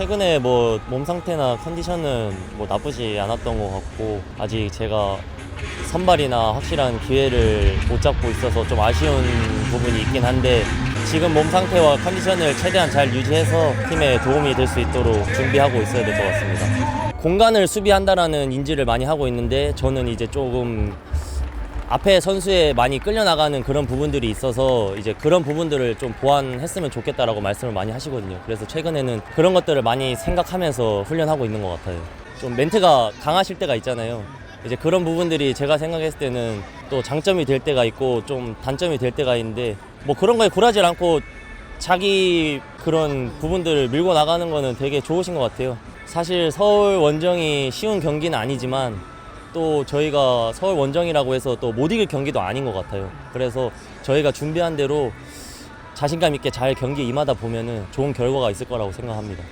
최근에 뭐 몸 상태나 컨디션은 뭐 나쁘지 않았던 것 같고 아직 제가 선발이나 확실한 기회를 못 잡고 있어서 좀 아쉬운 부분이 있긴 한데 지금 몸 상태와 컨디션을 최대한 잘 유지해서 팀에 도움이 될 수 있도록 준비하고 있어야 될 것 같습니다. 공간을 수비한다라는 인지를 많이 하고 있는데 저는 이제 조금 앞에 선수에 많이 끌려나가는 그런 부분들이 있어서 이제 그런 부분들을 좀 보완했으면 좋겠다라고 말씀을 많이 하시거든요. 그래서 최근에는 그런 것들을 많이 생각하면서 훈련하고 있는 것 같아요. 좀 멘트가 강하실 때가 있잖아요. 이제 그런 부분들이 제가 생각했을 때는 또 장점이 될 때가 있고 좀 단점이 될 때가 있는데 뭐 그런 거에 굴하지 않고 자기 그런 부분들을 밀고 나가는 거는 되게 좋으신 것 같아요. 사실 서울 원정이 쉬운 경기는 아니지만 또 저희가 서울 원정이라고 해서 또 못 이길 경기도 아닌 것 같아요. 그래서 저희가 준비한 대로 자신감 있게 잘 경기에 임하다 보면은 좋은 결과가 있을 거라고 생각합니다.